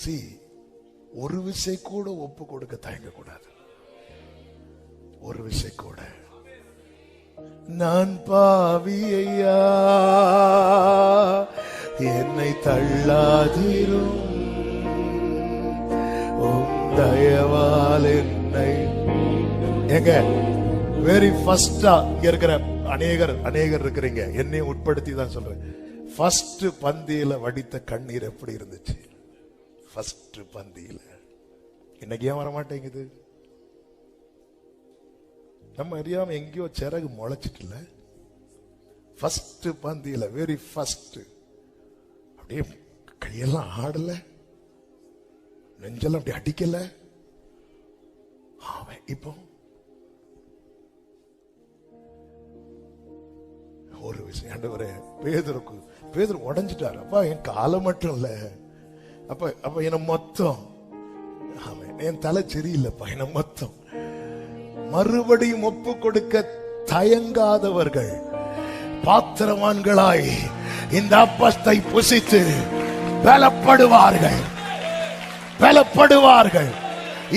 C ஒரு விசை கூட ஒப்பு கொடுக்க தயங்க கூடாது ஒரு விசை கூட நான் பாவி ஐயா என்னை தள்ளாதிரும். உம் தயவால் என்னை எங்க? வெரி ஃபர்ஸ்டா இங்க இருக்கிற அநேகர் அநேகர் இருக்கிறீங்க. என்னையும் உட்படுத்தி தான் சொல்றேன். ஃபர்ஸ்ட் பந்தியில வடித்த கண்ணீர் எப்படி இருந்துச்சு? ஃபர்ஸ்ட் பந்தியில். இன்னைக்கு ஏன் வர மாட்டேங்குது நம்ம அறியாம எங்கேயோ சிறகு முளைச்சிட்டுல ஃபர்ஸ்ட் பந்தியில் வெரி ஃபர்ஸ்ட் அப்படியே கையெல்லாம் ஆடல. நெஞ்செல்லாம் அப்படி அடிக்கல. அவன் இப்போ ஒரு விஷயம் பேதருக்கு பேதர் உடஞ்சிட்டாரு. அப்பா என் காலம் மட்டும் இல்லை. அப்ப அப்ப என்ன மொத்தம்? என் தலை சரியில்லைப்பா என்ன மொத்தம்? மறுபடியும் ஒப்பு கொடுக்க தயங்காதவர்கள் பாத்திரவான்களாய் இந்த அப்பத்தை புசித்து பலப்படுவார்கள். பலப்படுவார்கள்.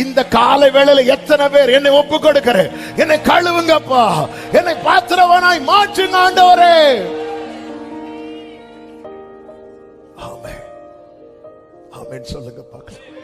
இந்த காலை வேளையில எத்தனை பேர் என்னை ஒப்பு கொடுக்கிற என்னை கழுவுங்கப்பா. என்னை பாத்திரவனாய் மாற்றுங்க ஆண்டவரே. ஆமென். சொல்லுங்க பார்க்கலாம்.